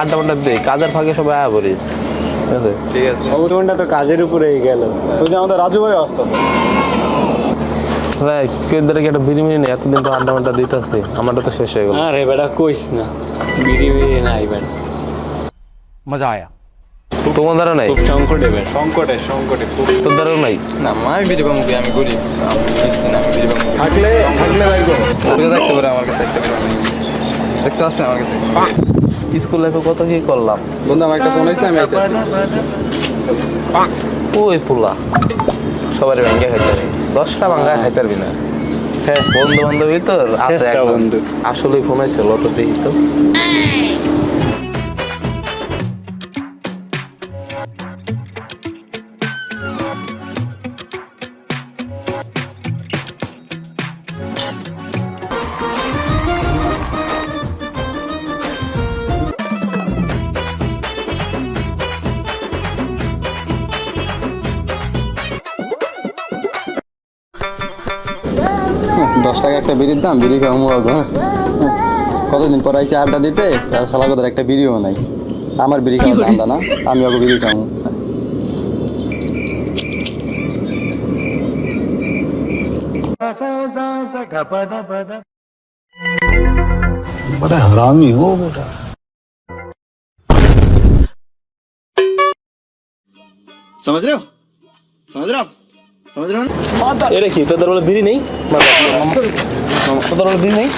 আড্ডা মাড্ডা দিই কাজের ফাঁকে সবাই আয়া করি ঠিক আছে? তো কাজের উপরেই গেল। আমাদের রাজু ভাই আসতো ভাই কেন্দ্রে একটা বিড়ি নেই? এতদিন তো আড্ডা মাড্ডা দিতেছি আমারটা তো শেষ হয়ে গেল। আরে বেটা কইস না। বিড়ি নাই বেটা। মজা আয়া। নাই? নাই? না আমি থাকলে আমার কাছে। স্কুল লাইফে কত কি করলাম? বন্ধু আমার একটা ফোন আইছে আমি আইতেছি। ওই পোলা। সবার ভাঙ্গা খাইতে পারি দশটা ভাঙ্গা খাইতে পারবি না। শেষ বন্ধু বান্ধবী তোর আছে শেষটা বন্ধু। আসলে ফোন আইছে তো দেখি তো। দশ টাকা একটা বিড়ির দাম বিড়ি খাওয়া মুখ হ্যাঁ কতদিন পর আইসি আড্ডা দিতে আর শালা কোথার একটা বিড়িও নাই আমার বিড়ি খাওয়ার ধান্দা না আমি ওকে বিড়ি খাবো बड़ा हरामी हो बेटा समझ रहे हो समझ रहे हो आप समझ रहे हो ना ये देखिए तो दरवाजा बिरी नहीं मतलब तो दरवाजा बिरी नहीं